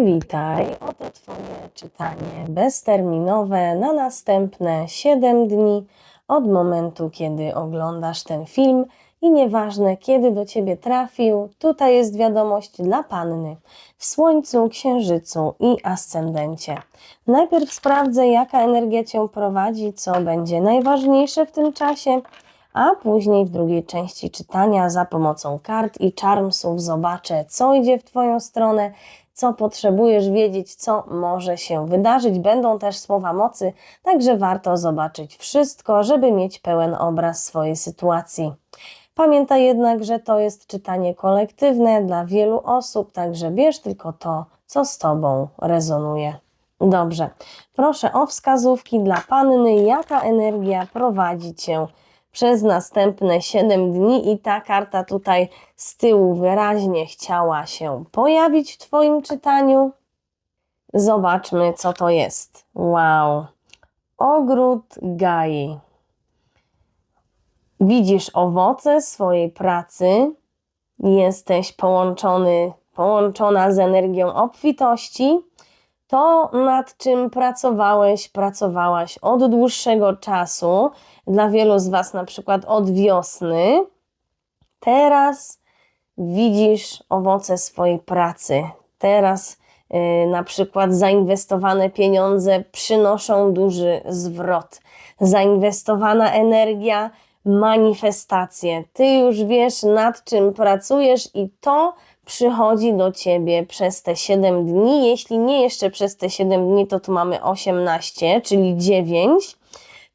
Witaj, oto Twoje czytanie. Bezterminowe na następne 7 dni od momentu, kiedy oglądasz ten film. I nieważne kiedy do Ciebie trafił, tutaj jest wiadomość dla Panny w Słońcu, Księżycu i Ascendencie. Najpierw sprawdzę, jaka energia Cię prowadzi, co będzie najważniejsze w tym czasie, a później w drugiej części czytania za pomocą kart i charmsów zobaczę, co idzie w Twoją stronę, co potrzebujesz wiedzieć, co może się wydarzyć. Będą też słowa mocy, także warto zobaczyć wszystko, żeby mieć pełen obraz swojej sytuacji. Pamiętaj jednak, że to jest czytanie kolektywne dla wielu osób, także bierz tylko to, co z Tobą rezonuje. Dobrze, proszę o wskazówki dla Panny, jaka energia prowadzi Cię przez następne 7 dni i ta karta tutaj z tyłu wyraźnie chciała się pojawić w Twoim czytaniu. Zobaczmy, co to jest. Wow. Ogród Gai. Widzisz owoce swojej pracy, jesteś połączony, połączona z energią obfitości. To, nad czym pracowałeś, pracowałaś od dłuższego czasu, dla wielu z Was na przykład od wiosny, teraz widzisz owoce swojej pracy. Teraz yy, na przykład zainwestowane pieniądze przynoszą duży zwrot. Zainwestowana energia manifestacje. Ty już wiesz, nad czym pracujesz, i to przychodzi do ciebie przez te 7 dni. Jeśli nie jeszcze przez te 7 dni, to tu mamy 18, czyli 9.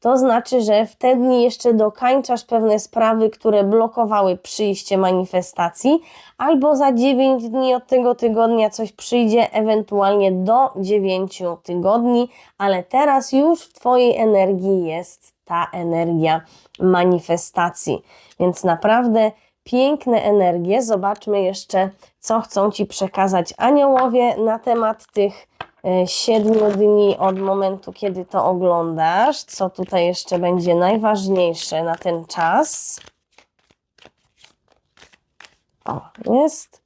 To znaczy, że wtedy jeszcze dokańczasz pewne sprawy, które blokowały przyjście manifestacji, albo za 9 dni od tego tygodnia coś przyjdzie, ewentualnie do 9 tygodni, ale teraz już w Twojej energii jest ta energia manifestacji. Więc naprawdę piękne energie. Zobaczmy jeszcze, co chcą Ci przekazać aniołowie na temat tych e, siedmiu dni od momentu, kiedy to oglądasz. Co tutaj jeszcze będzie najważniejsze na ten czas? O, jest.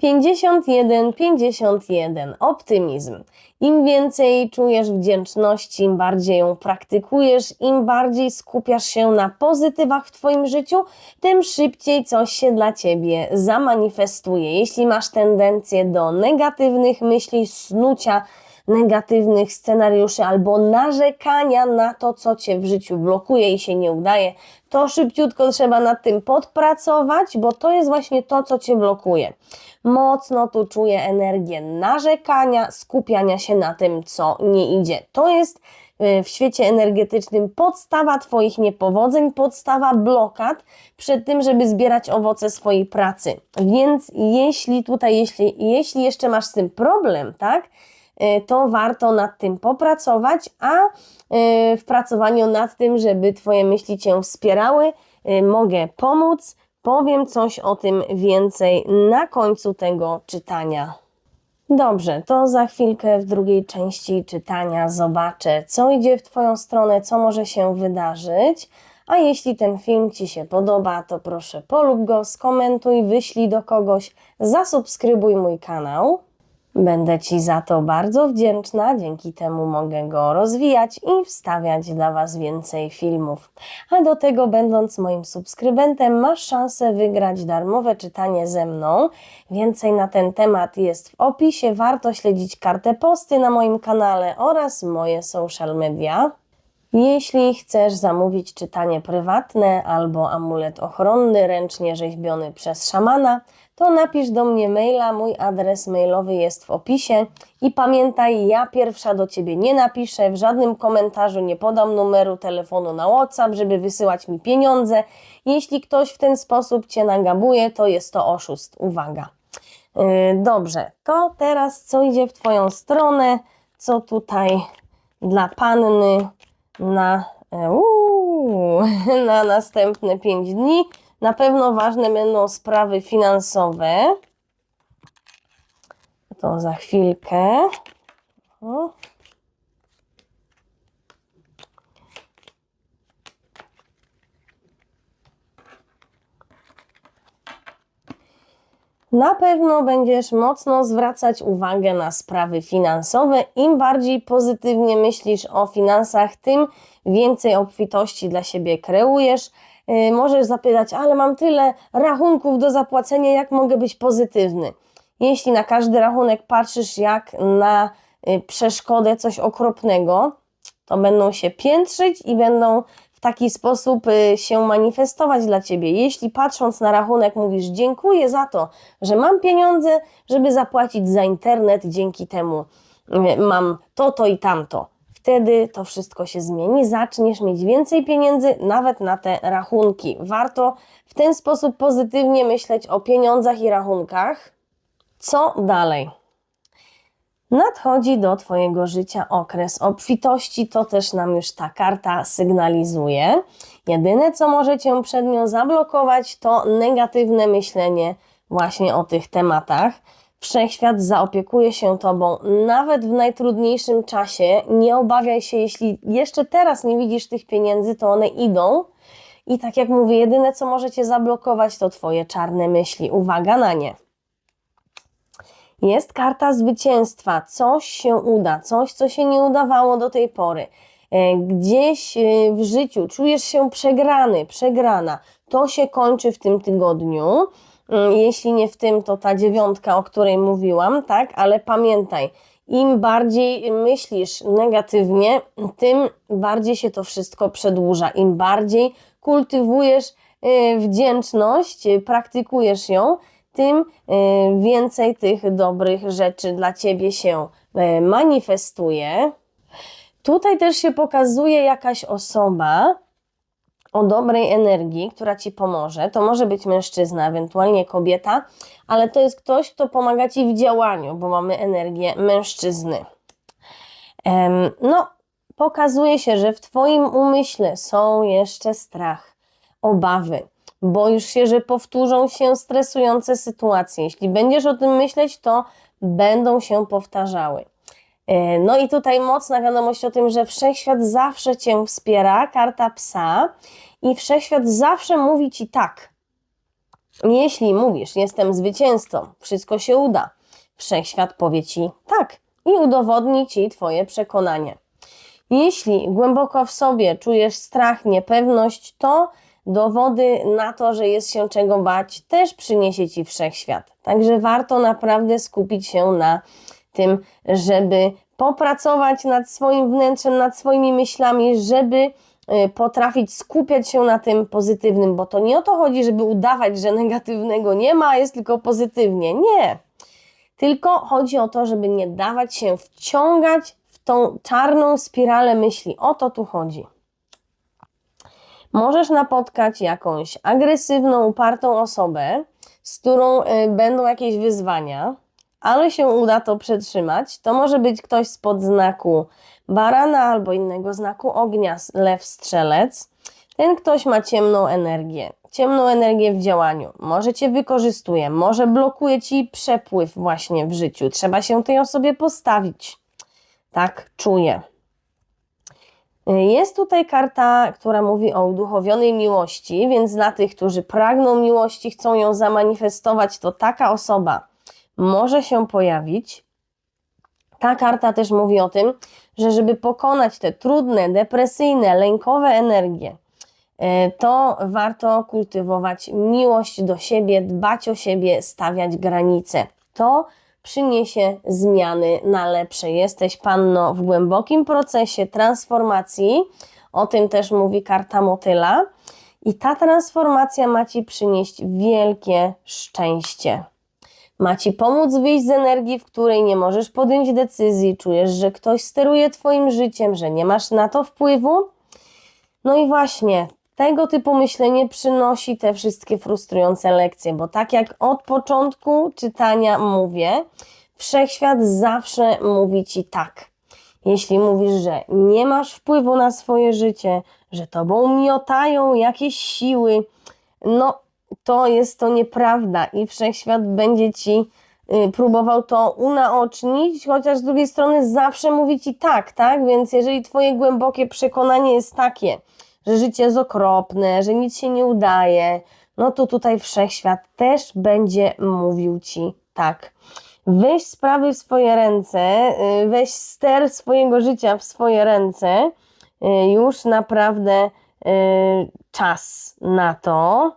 51, 51. Optymizm. Im więcej czujesz wdzięczności, im bardziej ją praktykujesz, im bardziej skupiasz się na pozytywach w Twoim życiu, tym szybciej coś się dla Ciebie zamanifestuje. Jeśli masz tendencję do negatywnych myśli, snucia, negatywnych scenariuszy albo narzekania na to, co cię w życiu blokuje i się nie udaje, to szybciutko trzeba nad tym podpracować, bo to jest właśnie to, co cię blokuje. Mocno tu czuję energię narzekania, skupiania się na tym, co nie idzie. To jest y, w świecie energetycznym podstawa Twoich niepowodzeń, podstawa blokad przed tym, żeby zbierać owoce swojej pracy. Więc jeśli tutaj, jeśli, jeśli jeszcze masz z tym problem, tak, to warto nad tym popracować, a y, w pracowaniu nad tym, żeby Twoje myśli Cię wspierały, y, mogę pomóc. Powiem coś o tym więcej na końcu tego czytania. Dobrze, to za chwilkę w drugiej części czytania zobaczę, co idzie w Twoją stronę, co może się wydarzyć. A jeśli ten film Ci się podoba, to proszę polub go, skomentuj, wyślij do kogoś, zasubskrybuj mój kanał. Będę Ci za to bardzo wdzięczna, dzięki temu mogę go rozwijać i wstawiać dla Was więcej filmów. A do tego, będąc moim subskrybentem, masz szansę wygrać darmowe czytanie ze mną. Więcej na ten temat jest w opisie. Warto śledzić kartę posty na moim kanale oraz moje social media. Jeśli chcesz zamówić czytanie prywatne albo amulet ochronny ręcznie rzeźbiony przez szamana, to napisz do mnie maila, mój adres mailowy jest w opisie i pamiętaj, ja pierwsza do Ciebie nie napiszę, w żadnym komentarzu nie podam numeru telefonu na WhatsApp, żeby wysyłać mi pieniądze. Jeśli ktoś w ten sposób Cię nagabuje, to jest to oszust. Uwaga. Yy, dobrze, to teraz co idzie w Twoją stronę, co tutaj dla Panny na, uu, na następne 5 dni. Na pewno ważne będą sprawy finansowe. To za chwilkę. O. Na pewno będziesz mocno zwracać uwagę na sprawy finansowe. Im bardziej pozytywnie myślisz o finansach, tym więcej obfitości dla siebie kreujesz. Yy, możesz zapytać, ale mam tyle rachunków do zapłacenia, jak mogę być pozytywny? Jeśli na każdy rachunek patrzysz jak na y, przeszkodę, coś okropnego, to będą się piętrzyć i będą w taki sposób y, się manifestować dla ciebie. Jeśli patrząc na rachunek mówisz dziękuję za to, że mam pieniądze, żeby zapłacić za internet, dzięki temu y, mam to, to i tamto. Wtedy to wszystko się zmieni, zaczniesz mieć więcej pieniędzy nawet na te rachunki. Warto w ten sposób pozytywnie myśleć o pieniądzach i rachunkach. Co dalej? Nadchodzi do Twojego życia okres obfitości, to też nam już ta karta sygnalizuje. Jedyne, co może Cię przed nią zablokować, to negatywne myślenie właśnie o tych tematach. Wszechświat zaopiekuje się Tobą nawet w najtrudniejszym czasie. Nie obawiaj się, jeśli jeszcze teraz nie widzisz tych pieniędzy, to one idą. I tak jak mówię, jedyne, co może Cię zablokować, to Twoje czarne myśli. Uwaga na nie. Jest karta zwycięstwa, coś się uda, coś, co się nie udawało do tej pory. E, Gdzieś e, w życiu czujesz się przegrany, przegrana. To się kończy w tym tygodniu. Mm, Jeśli nie w tym, to ta dziewiątka, o której mówiłam, tak? Ale pamiętaj, im bardziej myślisz negatywnie, tym bardziej się to wszystko przedłuża. Im bardziej kultywujesz e, wdzięczność, e, praktykujesz ją, tym y, więcej tych dobrych rzeczy dla ciebie się y, manifestuje. Tutaj też się pokazuje jakaś osoba o dobrej energii, która ci pomoże. To może być mężczyzna, ewentualnie kobieta, ale to jest ktoś, kto pomaga ci w działaniu, bo mamy energię mężczyzny. No, pokazuje się, że w Twoim umyśle są jeszcze strach, obawy. Boisz się, że powtórzą się stresujące sytuacje. Jeśli będziesz o tym myśleć, to będą się powtarzały. E, No i tutaj mocna wiadomość o tym, że wszechświat zawsze cię wspiera, karta psa, i wszechświat zawsze mówi ci tak. Jeśli mówisz, jestem zwycięzcą, wszystko się uda, wszechświat powie ci tak i udowodni ci twoje przekonanie. Jeśli głęboko w sobie czujesz strach, niepewność, to dowody na to, że jest się czego bać, też przyniesie ci wszechświat. Także warto naprawdę skupić się na tym, żeby popracować nad swoim wnętrzem, nad swoimi myślami, żeby y, potrafić skupiać się na tym pozytywnym, bo to nie o to chodzi, żeby udawać, że negatywnego nie ma, jest tylko pozytywnie. Nie. Tylko chodzi o to, żeby nie dawać się wciągać w tą czarną spiralę myśli. O to tu chodzi. Możesz napotkać jakąś agresywną, upartą osobę, z którą y, będą jakieś wyzwania, ale się uda to przetrzymać. To może być ktoś spod znaku barana albo innego znaku ognia, lew, strzelec. Ten ktoś ma ciemną energię, ciemną energię w działaniu. Może cię wykorzystuje, może blokuje ci przepływ właśnie w życiu. Trzeba się tej osobie postawić. Tak czuję. Jest tutaj karta, która mówi o uduchowionej miłości, więc dla tych, którzy pragną miłości, chcą ją zamanifestować, to taka osoba może się pojawić. Ta karta też mówi o tym, że żeby pokonać te trudne, depresyjne, lękowe energie, e, to warto kultywować miłość do siebie, dbać o siebie, stawiać granice. To przyniesie zmiany na lepsze. Jesteś panno w głębokim procesie transformacji. O tym też mówi karta motyla. I ta transformacja ma ci przynieść wielkie szczęście. Ma ci pomóc wyjść z energii, w której nie możesz podjąć decyzji, czujesz, że ktoś steruje twoim życiem, że nie masz na to wpływu. No i właśnie tego typu myślenie przynosi te wszystkie frustrujące lekcje, bo tak jak od początku czytania mówię, wszechświat zawsze mówi ci tak. Jeśli mówisz, że nie masz wpływu na swoje życie, że tobą miotają jakieś siły, no to jest to nieprawda i wszechświat będzie ci y, próbował to unaocznić, chociaż z drugiej strony zawsze mówi ci tak, tak? Więc jeżeli twoje głębokie przekonanie jest takie, że życie jest okropne, że nic się nie udaje, no to tutaj wszechświat też będzie mówił ci tak. Weź sprawy w swoje ręce, y, weź ster swojego życia w swoje ręce. Y, Już naprawdę czas na to,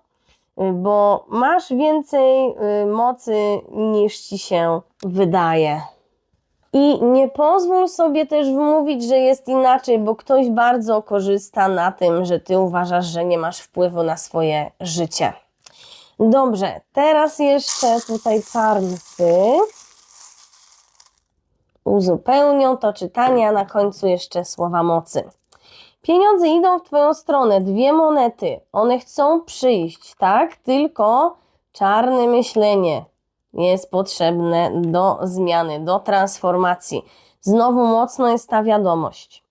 bo masz więcej y, mocy niż ci się wydaje. I nie pozwól sobie też wmówić, że jest inaczej, bo ktoś bardzo korzysta na tym, że ty uważasz, że nie masz wpływu na swoje życie. Dobrze, teraz jeszcze tutaj czarnsy uzupełnią to czytanie, a na końcu jeszcze słowa mocy. Pieniądze idą w Twoją stronę, dwie monety. One chcą przyjść, tak? Tylko czarne myślenie jest potrzebne do zmiany, do transformacji. Znowu mocno jest ta wiadomość.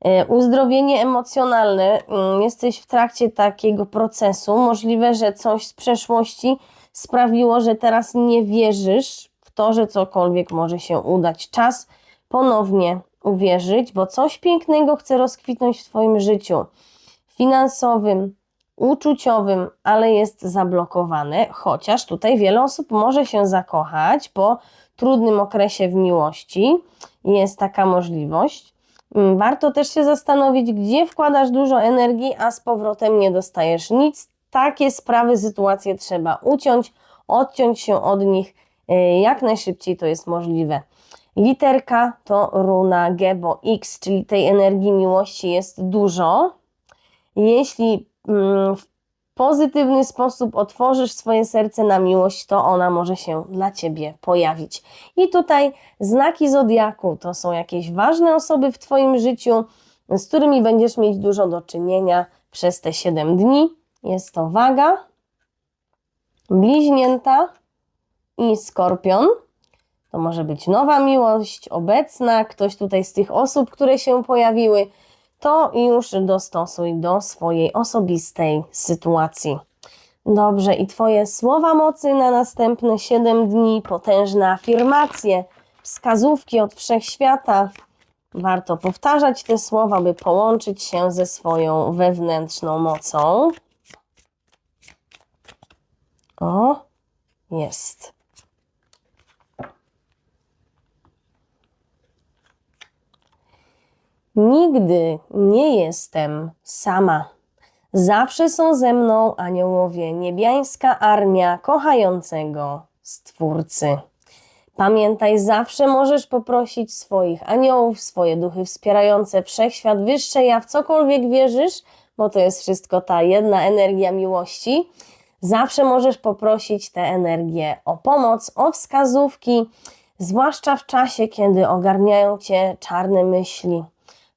E, Uzdrowienie emocjonalne, mm, jesteś w trakcie takiego procesu. Możliwe, że coś z przeszłości sprawiło, że teraz nie wierzysz w to, że cokolwiek może się udać. Czas ponownie uwierzyć, bo coś pięknego chce rozkwitnąć w Twoim życiu finansowym, uczuciowym, ale jest zablokowane, chociaż tutaj wiele osób może się zakochać po trudnym okresie w miłości. Jest taka możliwość. Mm, Warto też się zastanowić, gdzie wkładasz dużo energii, a z powrotem nie dostajesz nic. Takie sprawy, sytuacje trzeba uciąć, odciąć się od nich e, jak najszybciej to jest możliwe. Literka to runa G, bo X, czyli tej energii miłości jest dużo. Jeśli mm, w pozytywny sposób otworzysz swoje serce na miłość, to ona może się dla ciebie pojawić. I tutaj znaki zodiaku to są jakieś ważne osoby w twoim życiu, z którymi będziesz mieć dużo do czynienia przez te 7 dni. Jest to waga, bliźnięta i skorpion. To może być nowa miłość, obecna, ktoś tutaj z tych osób, które się pojawiły, to już dostosuj do swojej osobistej sytuacji. Dobrze, i Twoje słowa mocy na następne 7 dni, potężne afirmacje, wskazówki od wszechświata. Warto powtarzać te słowa, by połączyć się ze swoją wewnętrzną mocą. O, jest. Nigdy nie jestem sama. Zawsze są ze mną aniołowie, niebiańska armia kochającego Stwórcy. Pamiętaj, zawsze możesz poprosić swoich aniołów, swoje duchy wspierające wszechświat, wyższe ja, w cokolwiek wierzysz, bo to jest wszystko ta jedna energia miłości. Zawsze możesz poprosić tę energię o pomoc, o wskazówki, zwłaszcza w czasie, kiedy ogarniają cię czarne myśli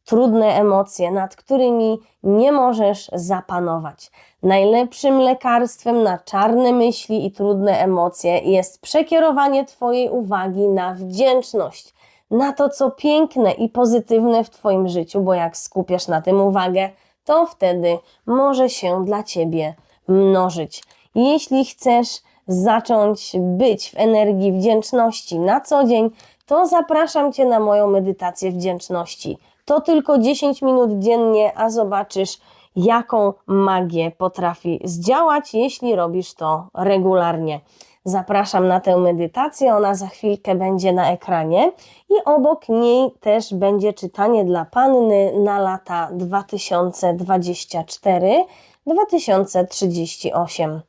trudne emocje, nad którymi nie możesz zapanować. Najlepszym lekarstwem na czarne myśli i trudne emocje jest przekierowanie Twojej uwagi na wdzięczność, na to, co piękne i pozytywne w Twoim życiu, bo jak skupiasz na tym uwagę, to wtedy może się dla Ciebie mnożyć. Jeśli chcesz zacząć być w energii wdzięczności na co dzień, to zapraszam Cię na moją medytację wdzięczności. To tylko 10 minut dziennie, a zobaczysz, jaką magię potrafi zdziałać, jeśli robisz to regularnie. Zapraszam na tę medytację, ona za chwilkę będzie na ekranie i obok niej też będzie czytanie dla panny na lata 2024-2038.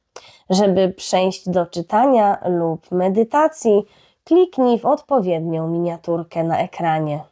Żeby przejść do czytania lub medytacji, kliknij w odpowiednią miniaturkę na ekranie.